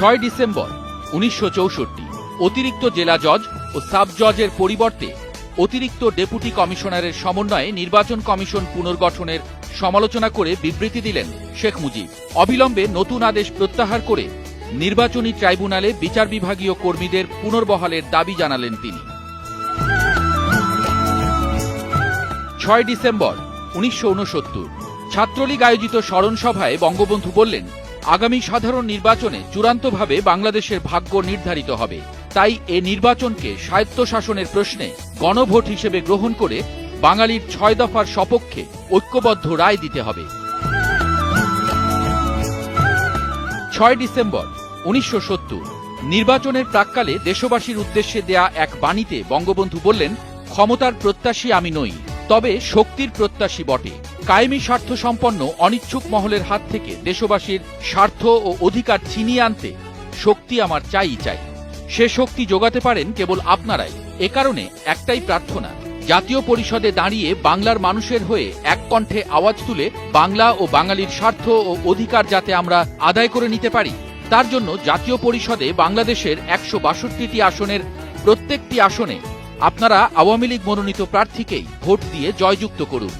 ছয় ডিসেম্বর, উনিশশো চৌষট্টি। অতিরিক্ত জেলা জজ ও সাব জজের পরিবর্তে অতিরিক্ত ডেপুটি কমিশনারের সমন্বয়ে নির্বাচন কমিশন পুনর্গঠনের সমালোচনা করে বিবৃতি দিলেন শেখ মুজিব। অবিলম্বে নতুন আদেশ প্রত্যাহার করে নির্বাচনী ট্রাইব্যুনালে বিচার বিভাগীয় কর্মীদের পুনর্বহালের দাবি জানালেন তিনি। ছয় ডিসেম্বর, উনিশশো উনসত্তর ছাত্রলীগ আয়োজিত স্মরণ সভায় বঙ্গবন্ধু বললেন আগামী সাধারণ নির্বাচনে চূড়ান্তভাবে বাংলাদেশের ভাগ্য নির্ধারিত হবে। তাই এ নির্বাচনকে স্বায়ত্তশাসনের প্রশ্নে গণভোট হিসেবে গ্রহণ করে বাঙালির ছয় দফার সপক্ষে ঐক্যবদ্ধ রায় দিতে হবে। ছয় ডিসেম্বর, উনিশশো সত্তর। নির্বাচনের প্রাককালে দেশবাসীর উদ্দেশ্যে দেয়া এক বাণীতে বঙ্গবন্ধু বললেন, ক্ষমতার প্রত্যাশী আমি নই, তবে শক্তির প্রত্যাশী বটে। কায়েমি স্বার্থ সম্পন্ন অনিচ্ছুক মহলের হাত থেকে দেশবাসীর স্বার্থ ও অধিকার ছিনিয়ে আনতে শক্তি আমার চাই চাই। সে শক্তি যোগাতে পারেন কেবল আপনারাই। এ কারণে একটাই প্রার্থনা, জাতীয় পরিষদে দাঁড়িয়ে বাংলার মানুষের হয়ে এক কণ্ঠে আওয়াজ তুলে বাংলা ও বাঙালির স্বার্থ ও অধিকার যাতে আমরা আদায় করে নিতে পারি, তার জন্য জাতীয় পরিষদে বাংলাদেশের একশো বাষট্টিটি আসনের প্রত্যেকটি আসনে আপনারা আওয়ামী লীগ মনোনীত প্রার্থীকেই ভোট দিয়ে জয়যুক্ত করুন।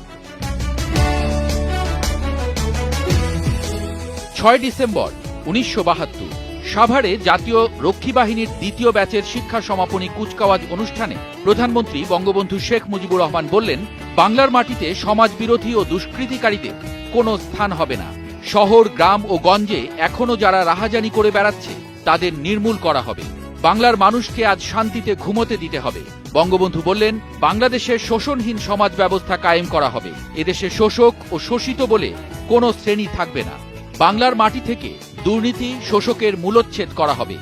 ছয় ডিসেম্বর, উনিশশো বাহাত্তর। সাভারে জাতীয় রক্ষী বাহিনীর দ্বিতীয় ব্যাচের শিক্ষা সমাপনী কুচকাওয়াজ অনুষ্ঠানে প্রধানমন্ত্রী বঙ্গবন্ধু শেখ মুজিবুর রহমান বললেন, বাংলার মাটিতে সমাজ বিরোধী ও দুষ্কৃতিকারীদের কোনো স্থান হবে না। শহর, গ্রাম ও গঞ্জে এখনও যারা রাহাজানি করে বেড়াচ্ছে, তাদের নির্মূল করা হবে। বাংলার মানুষকে আজ শান্তিতে ঘুমোতে দিতে হবে। বঙ্গবন্ধু বললেন, বাংলাদেশের শোষণহীন সমাজ ব্যবস্থা কায়েম করা হবে। এদেশে শোষক ও শোষিত বলে কোনো শ্রেণি থাকবে না। বাংলার মাটি থেকে দুর্নীতি শোষকের মূলোচ্ছেদ করা হবে।